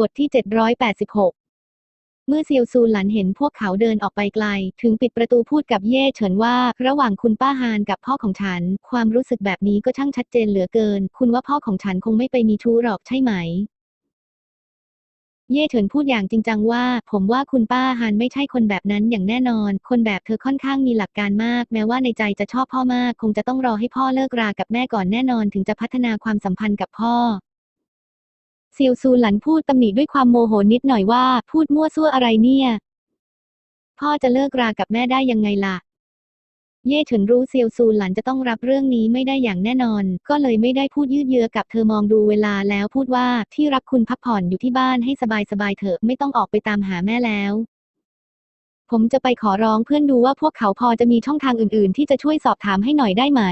บทที่ 786 เมื่อเซียวซูหลันเห็นพวกเขาเดินออกไปไกล ถึงปิดประตูพูดกับเย่เฉินว่า ระหว่างคุณป้าฮานกับพ่อของฉัน ความรู้สึกแบบนี้ก็ช่างชัดเจนเหลือเกิน คุณว่าพ่อของฉันคงไม่ไปมีชู้หรอกใช่ไหม เย่เฉินพูดอย่างจริงจังว่า ผมว่าคุณป้าฮานไม่ใช่คนแบบนั้นอย่างแน่นอน คนแบบเธอค่อนข้างมีหลักการมาก แม้ว่าในใจจะชอบพ่อมาก คงจะต้องรอให้พ่อเลิกรากับแม่ก่อนแน่นอน ถึงจะพัฒนาความสัมพันธ์กับพ่อ ซียวซูหลันพูดตำหนิด้วยความโมโหนิดหน่อยว่า พูดมั่วซั่วอะไรเนี่ย พ่อจะเลิกรากับแม่ได้ยังไงล่ะ เย่เฉินรู้เซียวซูหลันจะต้องรับเรื่องนี้ไม่ได้อย่างแน่นอน ก็เลยไม่ได้พูดยืดเยื้อกับเธอมองดูเวลาแล้วพูดว่าที่รักคุณพักผ่อนอยู่ที่บ้านให้สบายสบายๆเถอะไม่ต้องออกไปตามหาแม่แล้วผมจะไปขอร้องเพื่อนดูว่าพวกเขาพอจะมีช่องทางอื่นๆ ที่จะช่วยสอบถามให้หน่อยได้ไหม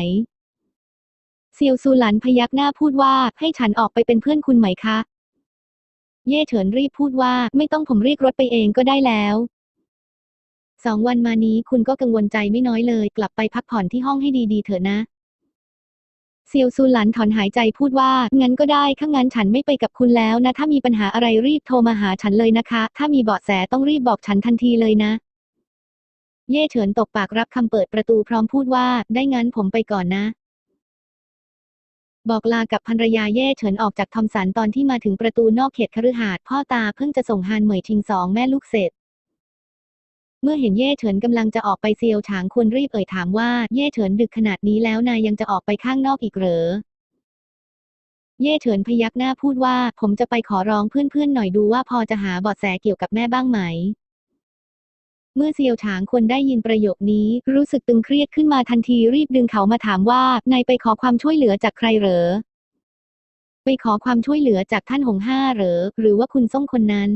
เซียวซูหลันพยักหน้าพูดว่าให้ฉันออกไปเป็นเพื่อนคุณไหมคะ เย่เฉินรีบพูดว่าไม่ต้องผมเรียกรถไปเองก็ได้แล้วสองวันมานี้คุณก็กังวลใจไม่น้อยเลย กลับไปพักผ่อนที่ห้องให้ดีๆเถอะนะเซียวซูหลันถอนหายใจพูดว่า งั้นก็ได้ข้างงั้นฉันไม่ไปกับคุณแล้วนะ ถ้ามีปัญหาอะไรรีบโทรมาหาฉันเลยนะคะ ถ้ามีเบาะแสต้องรีบบอกฉันทันทีเลยนะ เย่เฉินตกปากรับคำเปิดประตูพร้อมพูดว่า ได้งั้นผมไปก่อนนะ บอกลากับภรรยาเย่เฉินออกจากทอมสันตอนที่มาถึงประตูนอกเขตคฤหาสน์พ่อตาเพิ่งจะส่งฮานเหมยชิงสองแม่ลูกเสร็จ เมื่อเห็นเย่เฉินกำลังจะออกไปเซียวฉางควรรีบเอ่ยถามว่าเย่เฉินดึกขนาดนี้แล้วนายยังจะออกไปข้างนอกอีกเหรอเย่เฉินพยักหน้าพูดว่า ผมจะไปขอร้องเพื่อนๆหน่อยดูว่าพอจะหาเบาะแสเกี่ยวกับแม่บ้างไหม เมื่อเซียวฉางควรได้ยินประโยคนี้ รู้สึกตึงเครียดขึ้นมาทันทีรีบดึงเขามาถามว่านายไปขอความช่วยเหลือจากใครเหรอ ไปขอความช่วยเหลือจากท่านหงห้าเหรอ หรือว่าคุณส่งคนนั้น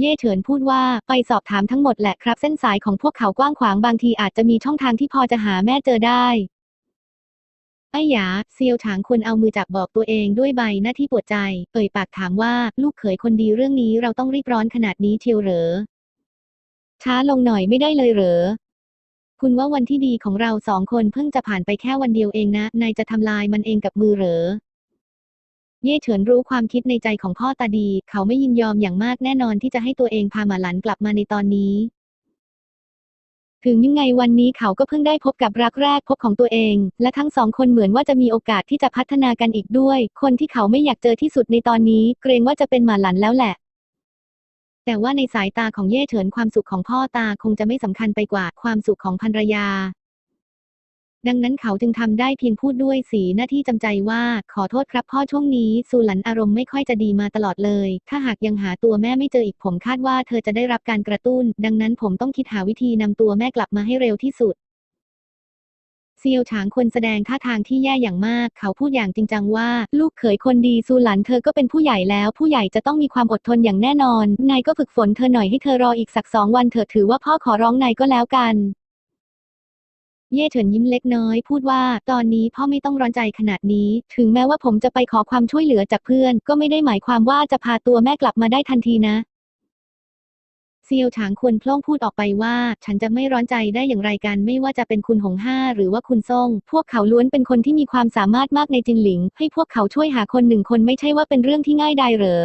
เย่เฉินพูดว่าไปสอบถามทั้งหมดแหละครับ เส้นสายของพวกเขากว้างขวางบางทีอาจจะมีช่องทางที่พอจะหาแม่เจอได้ไอ้หยาเซียวฉางควรเอามือจับบอกตัวเองด้วยใบหน้าที่ปวดใจ เอ่ยปากถามว่า ลูกเขยคนดีเรื่องนี้เราต้องรีบร้อนขนาดนี้เชียวเหรอ ช้าลงหน่อยไม่ได้เลยเหรอ คุณว่าวันที่ดีของเราสองคนเพิ่งจะผ่านไปแค่วันเดียวเองนะ นายจะทำลายมันเองกับมือเหรอ เย่เฉินรู้ความคิดในใจของพ่อตาดี เขาไม่ยินยอมอย่างมากแน่นอนที่จะให้ตัวเองพาหมาหลันกลับมาในตอนนี้ ถึงยังไงวันนี้เขาก็เพิ่งได้พบกับรักแรกพบของตัวเอง และทั้งสองคนเหมือนว่าจะมีโอกาสที่จะพัฒนากันอีกด้วย คนที่เขาไม่อยากเจอที่สุดในตอนนี้ เกรงว่าจะเป็นหมาหลันแล้วแหละ แต่ว่าในสายตาของเย่เฉินความสุขของพ่อตาคงจะไม่สำคัญไปกว่าความสุขของภรรยา ดังนั้นเขาจึงทำได้เพียงพูดด้วยสีหน้าที่จำใจว่าขอโทษครับพ่อช่วงนี้สูหลันอารมณ์ไม่ค่อยจะดีมาตลอดเลย ถ้าหากยังหาตัวแม่ไม่เจออีกผมคาดว่าเธอจะได้รับการกระตุ้น ดังนั้นผมต้องคิดหาวิธีนำตัวแม่กลับมาให้เร็วที่สุด เซียวฉางควรแสดงท่าทางที่แย่อย่างมาก เขาพูดอย่างจริงจังว่า ลูกเขยคนดีซูหลันเธอก็เป็นผู้ใหญ่แล้ว ผู้ใหญ่จะต้องมีความอดทนอย่างแน่นอน นายก็ฝึกฝนเธอหน่อยให้เธอรออีกสักสองวันเถอะถือว่าพ่อขอร้องนายก็แล้วกันเย่เฉินยิ้มเล็กน้อย พูดว่าตอนนี้พ่อไม่ต้องร้อนใจขนาดนี้ ถึงแม้ว่าผมจะไปขอความช่วยเหลือจากเพื่อน ก็ไม่ได้หมายความว่าจะพาตัวแม่กลับมาได้ทันทีนะ เซียวถางควรพล่องพูดออกไปว่า ฉันจะไม่ร้อนใจได้อย่างไรกันไม่ว่าจะเป็นคุณหงห้าหรือว่าคุณซ่ง พวกเขาล้วนเป็นคนที่มีความสามารถมากในจินหลิง ให้พวกเขาช่วยหาคนหนึ่งคนไม่ใช่ว่าเป็นเรื่องที่ง่ายดายเหรอ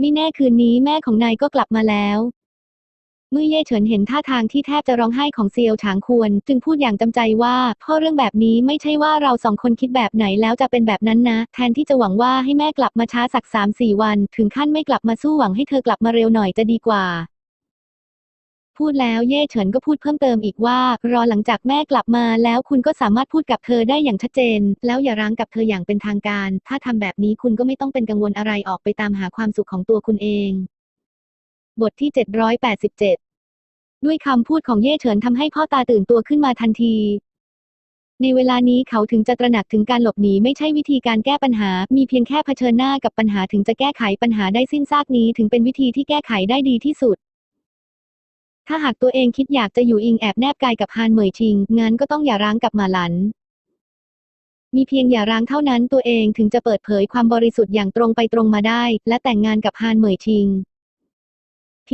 มิแน่คืนนี้แม่ของนายก็กลับมาแล้ว เมื่อเย่เฉินเห็นท่าทางที่แทบจะร้องไห้ของเซียวฉางควร จึงพูดอย่างจำใจว่าพ่อเรื่องแบบนี้ไม่ใช่ว่าเราสองคนคิดแบบไหนแล้วจะเป็นแบบนั้นนะ แทนที่จะหวังว่าให้แม่กลับมาช้าสักสามสี่วัน ถึงขั้นไม่กลับมาสู้หวังให้เธอกลับมาเร็วหน่อยจะดีกว่าพูดแล้วเย่เฉินก็พูดเพิ่มเติมอีกว่า รอหลังจากแม่กลับมาแล้วคุณก็สามารถพูดกับเธอได้อย่างชัดเจน แล้วอย่าร้างกับเธออย่างเป็นทางการ ถ้าทำแบบนี้คุณก็ไม่ต้องเป็นกังวลอะไรออกไปตามหาความสุขของตัวคุณเอง บทที่ 787 ด้วยคำพูดของเย่เฉินทำให้พ่อตาตื่นตัวขึ้นมาทันที ในเวลานี้เขาถึงจะตระหนักถึงการหลบหนีไม่ใช่วิธีการแก้ปัญหา มีเพียงแค่เผชิญหน้ากับปัญหาถึงจะแก้ไขปัญหาได้สิ้นซากนี้ถึงเป็นวิธีที่แก้ไขได้ดีที่สุด ถ้าหากตัวเองคิดอยากจะอยู่อิงแอบแนบกายกับฮานเหมยชิงงั้นก็ต้องอย่าร้างกับหมาหลันมีเพียงอย่าร้างเท่านั้นตัวเองถึงจะเปิดเผยความบริสุทธิ์อย่างตรงไปตรงมาได้ และแต่งงานกับฮานเหมยชิง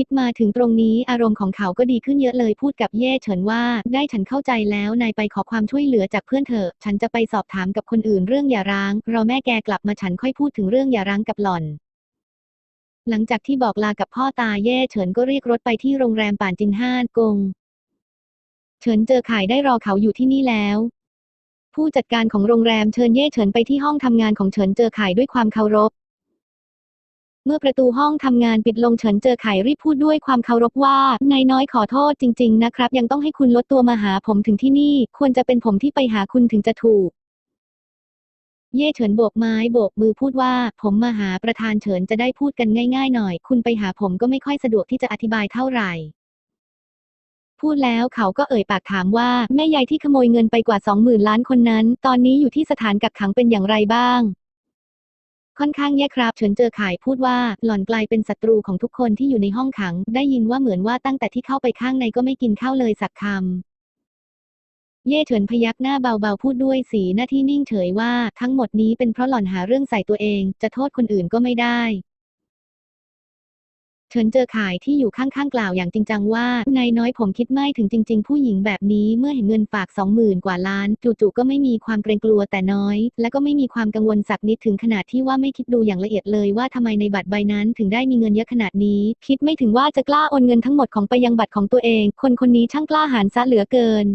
คิดมาถึงตรงนี้อารมณ์ของเขาก็ดีขึ้นเยอะเลยพูดกับเย่เฉินว่า ได้ฉันเข้าใจแล้วนายไปขอความช่วยเหลือจากเพื่อนเถอะ ฉันจะไปสอบถามกับคนอื่นเรื่องอย่าร้าง รอแม่แกกลับมาฉันค่อยพูดถึงเรื่องอย่าร้างกับหล่อนหลังจากที่บอกลากับพ่อตาเย่เฉินก็เรียกรถไปที่โรงแรมป่านจินห้านกง เฉินเจอข่ายได้รอเขาอยู่ที่นี่แล้ว ผู้จัดการของโรงแรมเชิญเย่เฉินไปที่ห้องทำงานของเฉินเจอข่ายด้วยความเคารพ เมื่อประตูห้องทำงานปิดลงเฉินเจอไข่รีบพูดด้วยความเคารพว่านายน้อยขอโทษจริง ๆ นะครับ ยังต้องให้คุณลดตัวมาหาผมถึงที่นี่ ควรจะเป็นผมที่ไปหาคุณถึงจะถูก เย่เฉินโบกไม้โบกมือพูดว่า ผมมาหาประธานเฉินจะได้พูดกันง่าย ๆ หน่อย คุณไปหาผมก็ไม่ค่อยสะดวกที่จะอธิบายเท่าไหร่พูดแล้วเขาก็เอ่ยปากถามว่าแม่ยายที่ขโมยเงินไปกว่าสองหมื่นล้านคนนั้น ตอนนี้อยู่ที่สถานกักขังเป็นอย่างไรบ้าง ค่อนข้างแย่ครับ เฉินเจอขายพูดว่าหล่อนกลายเป็นศัตรูของทุกคนที่อยู่ในห้องขัง ได้ยินว่าเหมือนว่าตั้งแต่ที่เข้าไปข้างในก็ไม่กินข้าวเลยสักคำ เย่เฉินพยักหน้าเบาๆพูดด้วยสีหน้าที่นิ่งเฉยว่า ทั้งหมดนี้เป็นเพราะหล่อนหาเรื่องใส่ตัวเอง จะโทษคนอื่นก็ไม่ได้ เฉินเจอขายที่อยู่ข้างๆกล่าวอย่างจริงจังว่านายน้อยผมคิดไม่ถึงจริง ๆ ผู้หญิงแบบนี้เมื่อเห็นเงินฝากสองหมื่นกว่าล้าน จู่ๆก็ไม่มีความเกรงกลัวแต่น้อย และก็ไม่มีความกังวลสักนิดถึงขนาดที่ว่าไม่คิดดูอย่างละเอียดเลยว่าทำไมในบัตรใบนั้นถึงได้มีเงินเยอะขนาดนี้ คิดไม่ถึงว่าจะกล้าโอนเงินทั้งหมดของไปยังบัตรของตัวเอง คนคนนี้ช่างกล้าหาญซะเหลือเกิน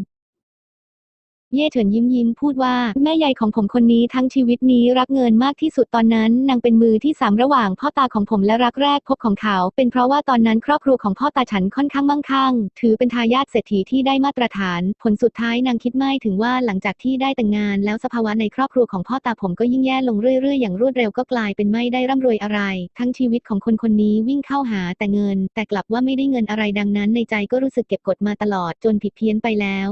เย่เฉินยิ้มยิ้มพูดว่าแม่ใหญ่ของผมคนนี้ทั้งชีวิตนี้รักเงินมากที่สุดตอนนั้น นางเป็นมือที่สามระหว่างพ่อตาของผมและรักแรกพบของเขา เป็นเพราะว่าตอนนั้นครอบครัวของพ่อตาฉันค่อนข้างมั่งคั่ง ถือเป็นทายาทเศรษฐีที่ได้มาตรฐาน ผลสุดท้ายนางคิดไม่ถึงว่าหลังจากที่ได้แต่งงาน แล้วสภาวะในครอบครัวของพ่อตาผมก็ยิ่งแย่ลงเรื่อยๆ อย่างรวดเร็วก็กลายเป็นไม่ได้ร่ำรวยอะไร ทั้งชีวิตของคนคนนี้วิ่งเข้าหาแต่เงิน แต่กลับว่าไม่ได้เงินอะไรดังนั้น ในใจก็รู้สึกเก็บกดมาตลอดจนผิดเพี้ยนไปแล้ว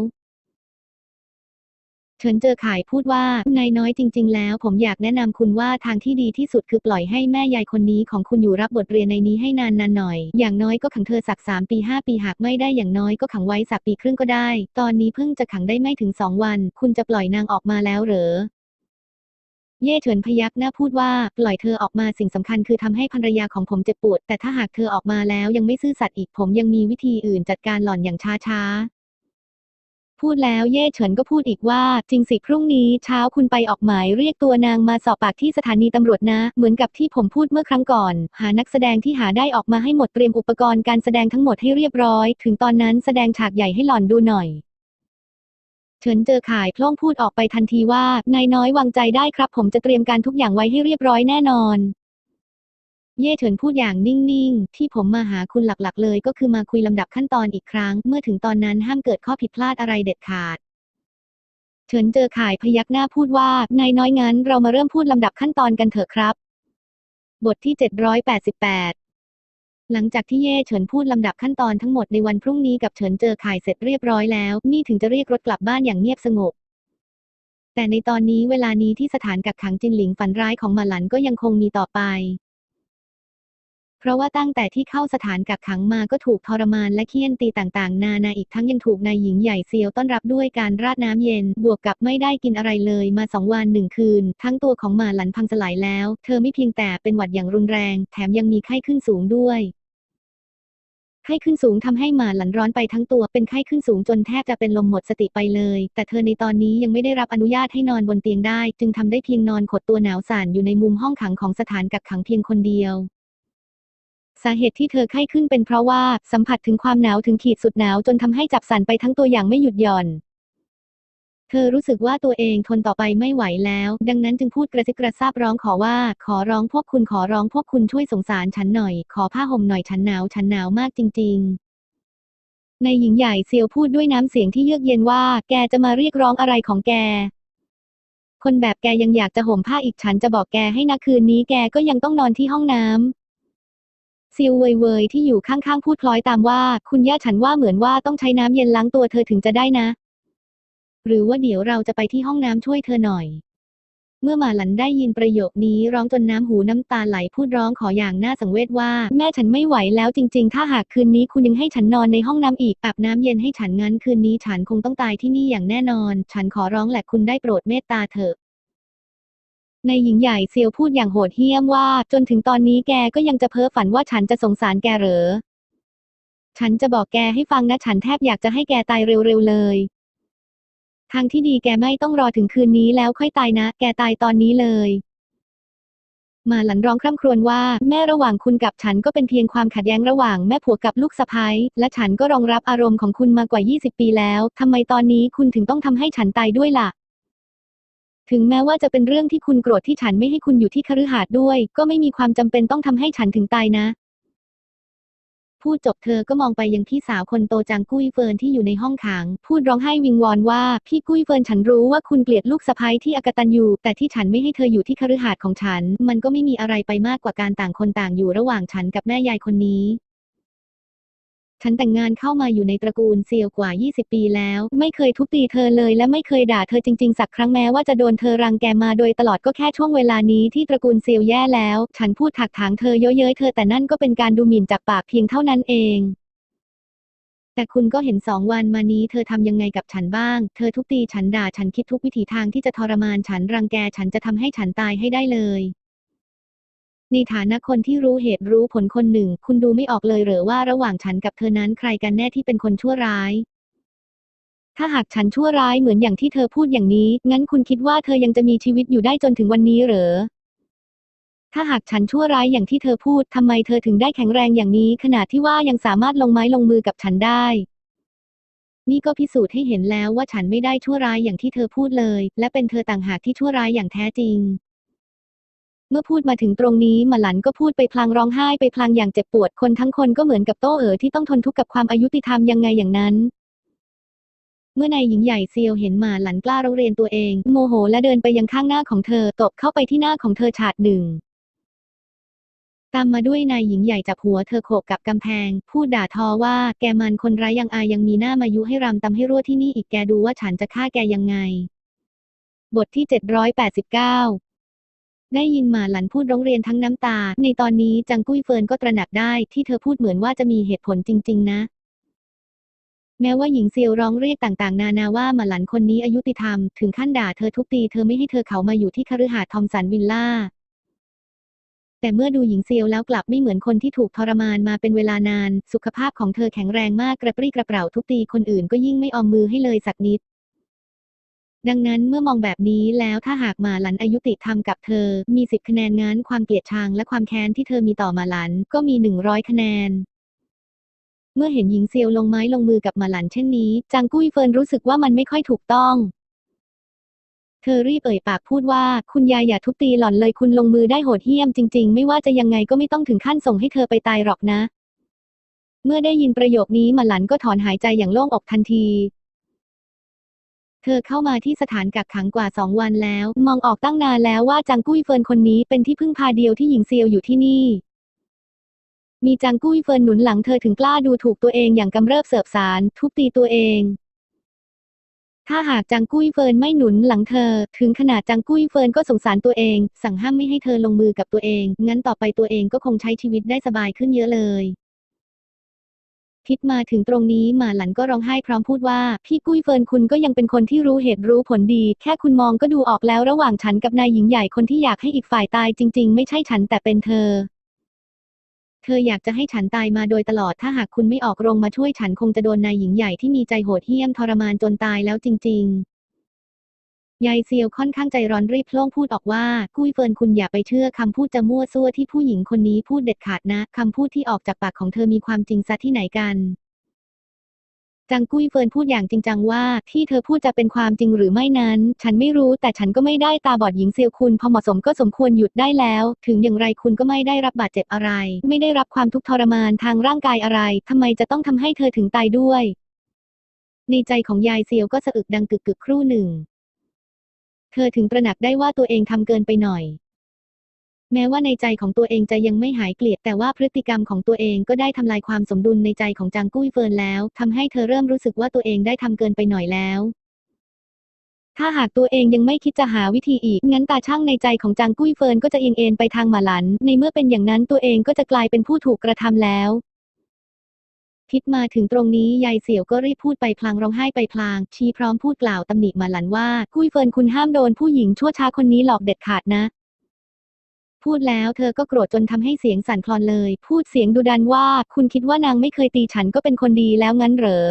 เฉินเจอขายพูดว่านายน้อยจริง ๆ แล้ว ผมอยากแนะนำคุณว่าทางที่ดีที่สุดคือปล่อยให้แม่ยายคนนี้ของคุณอยู่รับบทเรียนในนี้ให้นานๆหน่อย อย่างน้อยก็ขังเธอสักสามปีห้าปีหากไม่ได้อย่างน้อยก็ขังไว้สักปีครึ่งก็ได้ ตอนนี้เพิ่งจะขังได้ไม่ถึงสองวัน คุณจะปล่อยนางออกมาแล้วเหรอเย่เฉินพยักหน้าพูดว่าปล่อยเธอออกมาสิ่งสำคัญคือทำให้ภรรยาของผมเจ็บปวด แต่ถ้าหากเธอออกมาแล้วยังไม่ซื่อสัตย์อีกผมยังมีวิธีอื่นจัดการหล่อนอย่างช้าๆ พูดแล้วเย่เฉินก็พูดอีกว่า จริงสิพรุ่งนี้เช้าคุณไปออกหมายเรียกตัวนางมาสอบปากที่สถานีตำรวจนะ เหมือนกับที่ผมพูดเมื่อครั้งก่อน หานักแสดงที่หาได้ออกมาให้หมดเตรียมอุปกรณ์การแสดงทั้งหมดให้เรียบร้อย ถึงตอนนั้นแสดงฉากใหญ่ให้หล่อนดูหน่อยเฉินเจอข่ายพล่องพูดออกไปทันทีว่านายน้อยวางใจได้ครับ ผมจะเตรียมการทุกอย่างไว้ให้เรียบร้อยแน่นอน เย่เฉินพูดอย่างนิ่งๆ ที่ผมมาหาคุณหลักๆ เลยก็คือมาคุยลำดับขั้นตอนอีกครั้ง เมื่อถึงตอนนั้นห้ามเกิดข้อผิดพลาดอะไรเด็ดขาด เฉินเจอข่ายพยักหน้าพูดว่านายน้อยงั้น เรามาเริ่มพูดลำดับขั้นตอนกันเถอะครับ บทที่ 788หลังจากที่เย่เฉินพูดลำดับขั้นตอนทั้งหมดในวันพรุ่งนี้กับเฉินเจอข่ายเสร็จเรียบร้อยแล้ว นี่ถึงจะเรียกรถกลับบ้านอย่างเงียบสงบ แต่ในตอนนี้เวลานี้ที่สถานกักขังจินหลิงฝันร้ายของมาหลันก็ยังคงมีต่อไป เพราะว่าตั้งแต่ที่เข้าสถานกักขังมาก็ถูกทรมานและเคี่ยนตีต่างๆ นานาอีกทั้งยังถูกนายหญิงใหญ่เซียวต้อนรับด้วยการราดน้ำเย็น บวกกับไม่ได้กินอะไรเลยมาสองวันหนึ่งคืน ทั้งตัวของหมาหลันพังสลายแล้ว เธอไม่เพียงแต่เป็นหวัดอย่างรุนแรง แถมยังมีไข้ขึ้นสูงด้วยไข้ขึ้นสูงทำให้หมาหลันร้อนไปทั้งตัวเป็นไข้ขึ้นสูงจนแทบจะเป็นลมหมดสติไปเลย แต่เธอในตอนนี้ยังไม่ได้รับอนุญาตให้นอนบนเตียงได้ จึงทำได้เพียงนอนขดตัวหนาวสั่นอยู่ในมุมห้องขังของสถานกักขังเพียงคนเดียว สาเหตุที่เธอไข้ขึ้นเป็นเพราะว่าสัมผัสถึงความหนาวถึงขีดสุดหนาวจนทำให้จับสั่นไปทั้งตัวอย่างไม่หยุดหย่อน เธอรู้สึกว่าตัวเองทนต่อไปไม่ไหวแล้ว ดังนั้นจึงพูดกระซิบกระซาบร้องขอว่า ขอร้องพวกคุณขอร้องพวกคุณช่วยสงสารฉันหน่อย ขอผ้าห่มหน่อยฉันหนาวฉันหนาวมากจริง ๆ ในหญิงใหญ่เซียวพูดด้วยน้ำเสียงที่เยือกเย็นว่า แกจะมาเรียกร้องอะไรของแกคนแบบแกยังอยากจะห่มผ้าอีกฉันจะบอกแกให้นะคืนนี้แกก็ยังต้องนอนที่ห้องน้ำ ซิลเวยเวยที่อยู่ข้างๆพูดคล้อยตามว่า คุณย่าฉันว่าเหมือนว่าต้องใช้น้ำเย็นล้างตัวเธอถึงจะได้นะ หรือว่าเดี๋ยวเราจะไปที่ห้องน้ำช่วยเธอหน่อย เมื่อมาหลันได้ยินประโยคนี้ร้องจนน้ำหูน้ำตาไหลพูดร้องขออย่างน่าสังเวชว่า แม่ฉันไม่ไหวแล้วจริง ๆ ถ้าหากคืนนี้คุณยังให้ฉันนอนในห้องน้ำอีกอาบน้ำเย็นให้ฉันงั้นคืนนี้ฉันคงต้องตายที่นี่อย่างแน่นอน ฉันขอร้องแหละคุณได้โปรดเมตตาเถอะ ในหญิงใหญ่เซียวพูดอย่างโหดเหี้ยมว่า จนถึงตอนนี้แกก็ยังจะเพ้อฝันว่าฉันจะสงสารแกเหรอ ฉันจะบอกแกให้ฟังนะ ฉันแทบอยากจะให้แกตายเร็วๆเลย ทางที่ดีแกไม่ต้องรอถึงคืนนี้แล้วค่อยตายนะ แกตายตอนนี้เลย มาหลันร้องคร่ำครวญว่าแม่ระหว่างคุณกับฉันก็เป็นเพียงความขัดแย้งระหว่างแม่ผัวกับลูกสะใภ้และฉันก็รองรับอารมณ์ของคุณมากว่า 20 ปีแล้วทำไมตอนนี้คุณถึงต้องทำให้ฉันตายด้วยล่ะ ถึงแม้ว่าจะเป็นเรื่องที่คุณโกรธที่ฉันไม่ให้คุณอยู่ที่คฤหาสน์ด้วย ก็ไม่มีความจำเป็นต้องทำให้ฉันถึงตายนะพูดจบเธอก็มองไปยังพี่สาวคนโตจางกุ้ยเฟินที่อยู่ในห้องขัง พูดร้องไห้วิงวอนว่าพี่กุ้ยเฟินฉันรู้ว่าคุณเกลียดลูกสะใภ้ที่อกตันอยู่ แต่ที่ฉันไม่ให้เธออยู่ที่คฤหาสน์ของฉัน มันก็ไม่มีอะไรไปมากกว่าการต่างคนต่างอยู่ระหว่างฉันกับแม่ยายคนนี้ ฉันแต่งงานเข้ามาอยู่ในตระกูลเซียวกว่า 20 ปีแล้ว ไม่เคยทุบตีเธอเลย และไม่เคยด่าเธอจริงๆ สักครั้งแม้ว่าจะโดนเธอรังแกมาโดยตลอดก็แค่ช่วงเวลานี้ที่ตระกูลเซียวแย่แล้ว ฉันพูดถักถางเธอเย้ยๆเธอแต่นั่นก็เป็นการดูหมิ่นจากปากเพียงเท่านั้นเองแต่คุณก็เห็นสองวันมานี้เธอทำยังไงกับฉันบ้าง เธอทุบตีฉันด่าฉันคิดทุกวิถีทางที่จะทรมานฉันรังแกฉันจะทำให้ฉันตายให้ได้เลย ในฐานะคนที่รู้เหตุรู้ผลคนหนึ่ง คุณดูไม่ออกเลยเหรอว่าระหว่างฉันกับเธอนั้นใครกันแน่ที่เป็นคนชั่วร้าย ถ้าหากฉันชั่วร้ายเหมือนอย่างที่เธอพูดอย่างนี้ งั้นคุณคิดว่าเธอยังจะมีชีวิตอยู่ได้จนถึงวันนี้เหรอ ถ้าหากฉันชั่วร้ายอย่างที่เธอพูดทำไมเธอถึงได้แข็งแรงอย่างนี้ ขนาดที่ว่ายังสามารถลงไม้ลงมือกับฉันได้ นี่ก็พิสูจน์ให้เห็นแล้วว่าฉันไม่ได้ชั่วร้ายอย่างที่เธอพูดเลย และเป็นเธอต่างหากที่ชั่วร้ายอย่างแท้จริง เมื่อพูดมาถึงตรงนี้มาหลันก็พูดไปพลางร้องไห้ไปพลางอย่างเจ็บปวดคนทั้งคนก็เหมือนกับโต้เอ๋อที่ต้องทนทุกข์กับความอายุติธรรมยังไงอย่างนั้น เมื่อนายหญิงใหญ่เซียวเห็นมาหลันกล้าร้องเรียนตัวเอง โมโหและเดินไปยังข้างหน้าของเธอตบเข้าไปที่หน้าของเธอฉาดหนึ่ง ตามมาด้วยนายหญิงใหญ่จับหัวเธอโขกกับกำแพง พูดด่าทอว่าแกมันคนร้ายยังอายยังมีหน้ามายุให้รำตำให้รั่วที่นี่อีกแกดูว่าฉันจะฆ่าแกยังไง บทที่ 789 ได้ยินมาหลันพูดร้องเรียนทั้งน้ำตา ในตอนนี้จังกุ้ยเฟินก็ตระหนักได้ที่เธอพูดเหมือนว่าจะมีเหตุผลจริง ๆ นะ แม้ว่าหญิงเซียวร้องเรียกต่างๆ นานาว่ามาหลันคนนี้อายุติธรรม ถึงขั้นด่าเธอทุบตีเธอไม่ให้เธอเขามาอยู่ที่คฤหาสน์ทอมสันวิลล่าแต่เมื่อดูหญิงเซียวแล้วกลับไม่เหมือนคนที่ถูกทรมานมาเป็นเวลานาน สุขภาพของเธอแข็งแรงมากกระปรี้กระเปร่าทุบตีคนอื่นก็ยิ่งไม่ออมมือให้เลยสักนิด ดังนั้นเมื่อมองแบบนี้แล้วถ้าหากมาหลันอายุติธรรมกับเธอ มีสิบคะแนนงั้นความเกลียดชังและความแค้นที่เธอมีต่อมาหลันก็มีหนึ่งร้อยคะแนนเมื่อเห็นหญิงเซียวลงไม้ลงมือกับมาหลันเช่นนี้ จางกุ้ยเฟินรู้สึกว่ามันไม่ค่อยถูกต้อง เธอรีบเอ่ยปากพูดว่า คุณยายอย่าทุบตีหล่อนเลยคุณลงมือได้โหดเหี้ยมจริงๆ ไม่ว่าจะยังไงก็ไม่ต้องถึงขั้นส่งให้เธอไปตายหรอกนะ เมื่อได้ยินประโยคนี้มาหลันก็ถอนหายใจอย่างโล่งอกทันที เธอเข้ามาที่สถานกักขังกว่าสองวันแล้ว มองออกตั้งนานแล้วว่าจางกุ้ยเฟินคนนี้เป็นที่พึ่งพาเดียวที่หญิงเซียวอยู่ที่นี่ มีจางกุ้ยเฟินหนุนหลังเธอถึงกล้าดูถูกตัวเองอย่างกำเริบเสบสาร ทุบตีตัวเอง ถ้าหากจางกุ้ยเฟินไม่หนุนหลังเธอ ถึงขนาดจางกุ้ยเฟินก็สงสารตัวเอง สั่งห้ามไม่ให้เธอลงมือกับตัวเอง งั้นต่อไปตัวเองก็คงใช้ชีวิตได้สบายขึ้นเยอะเลย พิษมาถึงตรงนี้หมาหลันก็ร้องไห้พร้อมพูดว่า พี่กุ้ยเฟินคุณก็ยังเป็นคนที่รู้เหตุรู้ผลดี แค่คุณมองก็ดูออกแล้วระหว่างฉันกับนายหญิงใหญ่คนที่อยากให้อีกฝ่ายตายจริง ๆ ไม่ใช่ฉันแต่เป็นเธอ เธออยากจะให้ฉันตายมาโดยตลอดถ้าหากคุณไม่ออกโรงมาช่วยฉันคงจะโดนนายหญิงใหญ่ที่มีใจโหดเหี้ยมทรมานจนตายแล้วจริง ๆ ยายเซียวค่อนข้างใจร้อนรีบโพล่งพูดออกว่า กุ้ยเฟินคุณอย่าไปเชื่อคำพูดจะมั่วซั่วที่ผู้หญิงคนนี้พูดเด็ดขาดนะคำพูดที่ออกจากปากของเธอมีความจริงซะที่ไหนกันจังกุ้ยเฟินพูดอย่างจริงจังว่าที่เธอพูดจะเป็นความจริงหรือไม่นั้น ฉันไม่รู้แต่ฉันก็ไม่ได้ตาบอดหญิงเซียวคุณพอเหมาะสมก็สมควรหยุดได้แล้ว ถึงอย่างไรคุณก็ไม่ได้รับบาดเจ็บอะไร ไม่ได้รับความทุกข์ทรมานทางร่างกายอะไรทำไมจะต้องทำให้เธอถึงตายด้วย ในใจของยายเซียวก็สะอึกดังกึกกึกครู่หนึ่ง เธอถึงตระหนักได้ว่าตัวเองทำเกินไปหน่อย แม้ว่าในใจของตัวเองจะยังไม่หายเกลียด แต่ว่าพฤติกรรมของตัวเองก็ได้ทำลายความสมดุลในใจของจางกุ้ยเฟินแล้วทำให้เธอเริ่มรู้สึกว่าตัวเองได้ทำเกินไปหน่อยแล้ว ถ้าหากตัวเองยังไม่คิดจะหาวิธีอีก งั้นตาช่างในใจของจางกุ้ยเฟินก็จะเอียงเอ็นไปทางหมาหลัน ในเมื่อเป็นอย่างนั้นตัวเองก็จะกลายเป็นผู้ถูกกระทำแล้ว คิดมาถึงตรงนี้ยายเสี่ยวก็รีบพูดไปพลางร้องไห้ไปพลาง ชี้พร้อมพูดกล่าวตำหนิมาหลันว่า กุ้ยเฟินคุณห้ามโดนผู้หญิงชั่วช้าคนนี้หลอกเด็ดขาดนะ พูดแล้วเธอก็โกรธจนทำให้เสียงสั่นคลอนเลย พูดเสียงดุดันว่า คุณคิดว่านางไม่เคยตีฉันก็เป็นคนดีแล้วงั้นเหรอ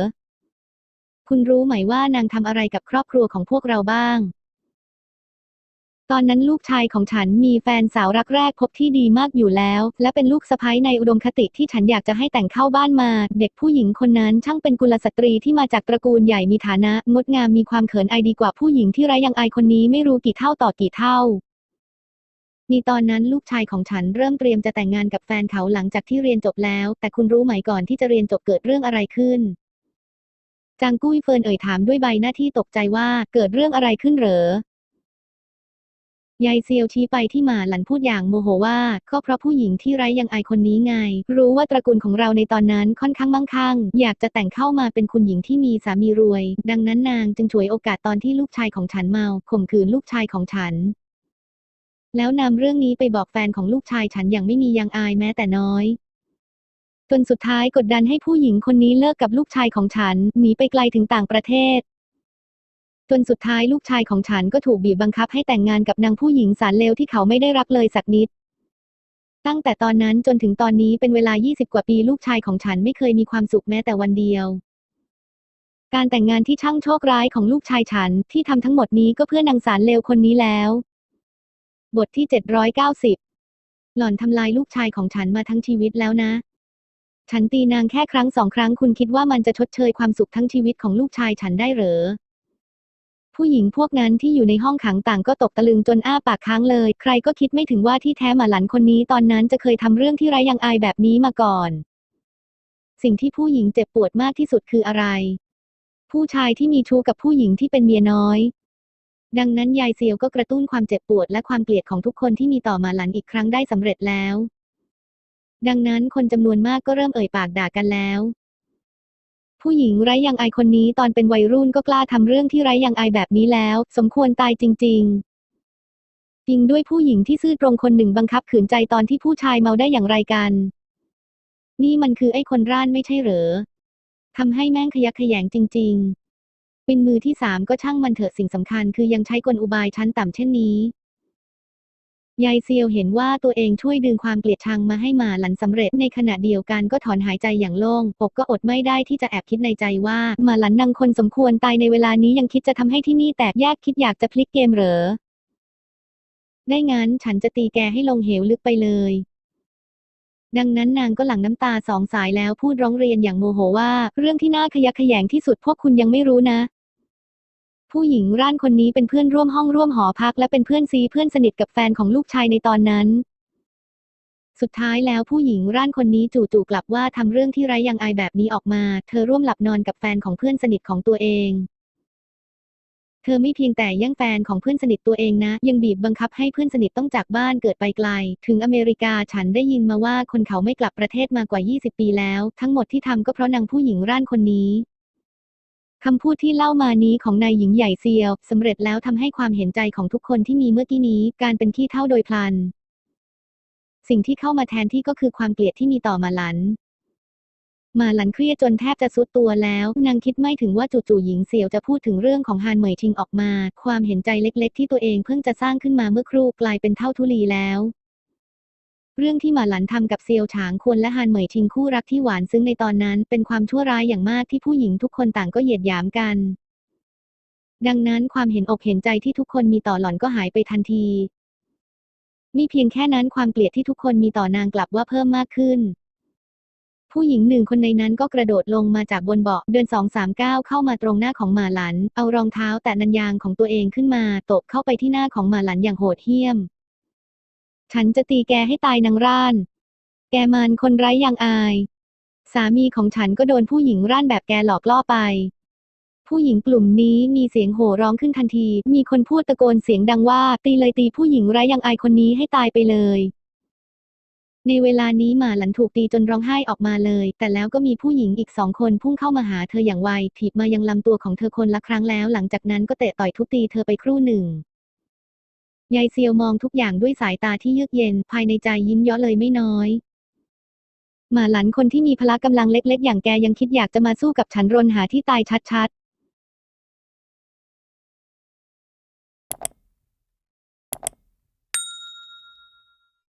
คุณรู้ไหมว่านางทำอะไรกับครอบครัวของพวกเราบ้าง ตอนนั้นลูกชายของฉันมีแฟนสาวรักแรกพบที่ดีมากอยู่แล้ว และเป็นลูกสะใภ้ในอุดมคติที่ฉันอยากจะให้แต่งเข้าบ้านมา เด็กผู้หญิงคนนั้นช่างเป็นกุลสตรีที่มาจากตระกูลใหญ่มีฐานะ งดงามมีความเขินอายดีกว่าผู้หญิงที่ไร้ยังอายคนนี้ไม่รู้กี่เท่าต่อกี่เท่ามีตอนนั้นลูกชายของฉันเริ่มเตรียมจะแต่งงานกับแฟนเขาหลังจากที่เรียนจบแล้ว แต่คุณรู้ไหมก่อนที่จะเรียนจบเกิดเรื่องอะไรขึ้น จางกุ้ยเฟินเอ่ยถามด้วยใบหน้าที่ตกใจว่าเกิดเรื่องอะไรขึ้นเหรอ ยายเซียวชี้ไปที่หมาหลันพูดอย่างโมโหว่า ก็เพราะผู้หญิงที่ไร้ยังอายคนนี้ไง รู้ว่าตระกูลของเราในตอนนั้นค่อนข้างมั่งคั่ง อยากจะแต่งเข้ามาเป็นคุณหญิงที่มีสามีรวย ดังนั้นนางจึงฉวยโอกาสตอนที่ลูกชายของฉันเมาข่มขืนลูกชายของฉัน แล้วนำเรื่องนี้ไปบอกแฟนของลูกชายฉันอย่างไม่มียังอายแม้แต่น้อยจนสุดท้ายกดดันให้ผู้หญิงคนนี้เลิกกับลูกชายของฉันหนีไปไกลถึงต่างประเทศ จนสุดท้ายลูกชายของฉันก็ถูกบีบบังคับให้แต่งงานกับนางผู้หญิงสารเลวที่เขาไม่ได้รักเลยสักนิด ตั้งแต่ตอนนั้นจนถึงตอนนี้เป็นเวลา 20 กว่าปีลูกชายของฉันไม่เคยมีความสุขแม้แต่วันเดียว การแต่งงานที่ช่างโชคร้ายของลูกชายฉันที่ทำทั้งหมดนี้ก็เพื่อนางสารเลวคนนี้แล้ว บทที่ 790 หล่อนทำลายลูกชายของฉันมาทั้งชีวิตแล้วนะฉันตีนางแค่ครั้งสองครั้งคุณคิดว่ามันจะชดเชยความสุขทั้งชีวิตของลูกชายฉันได้เหรอ ผู้หญิงพวกนั้นที่อยู่ในห้องขังต่างก็ตกตะลึงจนอ้าปากค้างเลย ใครก็คิดไม่ถึงว่าที่แท้หมาหลันคนนี้ตอนนั้นจะเคยทำเรื่องที่ไร้ยังอายแบบนี้มาก่อน สิ่งที่ผู้หญิงเจ็บปวดมากที่สุดคืออะไร ผู้ชายที่มีชู้กับผู้หญิงที่เป็นเมียน้อยดังนั้นยายเซียวก็กระตุ้นความเจ็บปวดและความเกลียดของทุกคนที่มีต่อหมาหลันอีกครั้งได้สำเร็จแล้ว ดังนั้นคนจำนวนมากก็เริ่มเอ่ยปากด่ากันแล้ว ผู้หญิงไร้ยังอายคนนี้ตอนเป็นวัยรุ่นก็กล้าทำเรื่องที่ไร้ยังอายแบบนี้แล้ว สมควรตายจริงๆริงด้วยผู้หญิงที่ซื่อตรงคนหนึ่งบังคับขืนใจตอนที่ผู้ชายเมาได้อย่างไรกัน นี่มันคือไอ้คนร่านไม่ใช่เหรอทำให้แม่งขยักขยงจริง ๆ เป็นมือที่สามก็ช่างมันเถอะสิ่งสำคัญคือยังใช้กลอุบายชั้นต่ำเช่นนี้ ยายเซียวเห็นว่าตัวเองช่วยดึงความเกลียดชังมาให้หมาหลันสำเร็จในขณะเดียวกันก็ถอนหายใจอย่างโล่งอกก็อดไม่ได้ที่จะแอบคิดในใจว่าหมาหลันนางคนสมควรตายในเวลานี้ยังคิดจะทำให้ที่นี่แตกแยกคิดอยากจะพลิกเกมเหรอ ได้งั้นฉันจะตีแกให้ลงเหวลึกไปเลยดังนั้นนางก็หลั่งน้ำตาสองสายแล้วพูดร้องเรียนอย่างโมโหว่า เรื่องที่น่าขยักขยงที่สุดพวกคุณยังไม่รู้นะ ผู้หญิงร่านคนนี้เป็นเพื่อนร่วมห้องร่วมหอพักและเป็นเพื่อนซีเพื่อนสนิทกับแฟนของลูกชายในตอนนั้น สุดท้ายแล้วผู้หญิงร่านคนนี้จู่ๆกลับว่าทำเรื่องที่ไร้ยังอายแบบนี้ออกมา เธอร่วมหลับนอนกับแฟนของเพื่อนสนิทของตัวเอง เธอไม่เพียงแต่แย่งแฟนของเพื่อนสนิทตัวเองนะ ยังบีบบังคับให้เพื่อนสนิทต้องจากบ้านเกิดไปไกล ถึงอเมริกาฉันได้ยินมาว่าคนเขาไม่กลับประเทศมากว่า 20 ปีแล้ว ทั้งหมดที่ทำก็เพราะนางผู้หญิงร่านคนนี้ คำพูดที่เล่ามานี้ของนายหญิงใหญ่เซียวสำเร็จแล้วทำให้ความเห็นใจของทุกคนที่มีเมื่อกี้นี้การเป็นขี้เท่าโดยพลัน สิ่งที่เข้ามาแทนที่ก็คือความเกลียดที่มีต่อมาหลัน มาหลันเครียดจนแทบจะสุดตัวแล้วนางคิดไม่ถึงว่าจู่ๆหญิงเสี่ยวจะพูดถึงเรื่องของฮานเหมยชิงออกมา ความเห็นใจเล็ก ๆ ที่ตัวเองเพิ่งจะสร้างขึ้นมาเมื่อครู่กลายเป็นเท่าทุลีแล้ว เรื่องที่หมาหลันทำกับเซียวฉางควรและฮานเหมยชิงคู่รักที่หวานซึ้งในตอนนั้น เป็นความชั่วร้ายอย่างมากที่ผู้หญิงทุกคนต่างก็เหยียดหยามกัน ดังนั้นความเห็นอกเห็นใจที่ทุกคนมีต่อหล่อนก็หายไปทันทีมีเพียงแค่นั้นความเกลียดที่ทุกคนมีต่อนางกลับว่าเพิ่มมากขึ้น ผู้หญิงหนึ่งคนในนั้นก็กระโดดลงมาจากบนเบาะเดินสองสามก้าวเข้ามาตรงหน้าของหมาหลัน เอารองเท้าแตะนันยางของตัวเองขึ้นมาตบเข้าไปที่หน้าของหมาหลันอย่างโหดเหี้ยม ฉันจะตีแกให้ตายนางร่าน แกมันคนไร้ยังอาย สามีของฉันก็โดนผู้หญิงร่านแบบแกหลอกล่อไป ผู้หญิงกลุ่มนี้มีเสียงโห่ร้องขึ้นทันที มีคนพูดตะโกนเสียงดังว่า ตีเลยตีผู้หญิงไร้ยังอายคนนี้ให้ตายไปเลย ในเวลานี้หมาหลันถูกตีจนร้องไห้ออกมาเลย แต่แล้วก็มีผู้หญิงอีกสองคนพุ่งเข้ามาหาเธออย่างไวถีบมายังลำตัวของเธอคนละครั้งแล้ว หลังจากนั้นก็เตะต่อยทุบตีเธอไปครู่หนึ่ง ยายเซียวมองทุกอย่างด้วยสายตาที่เยือกเย็น ภายในใจยิ้มเย้อเลยไม่น้อยหมาหลันคนที่มีพละกำลังเล็ก ๆ อย่างแกยังคิดอยากจะมาสู้กับฉันรนหาที่ตายชัด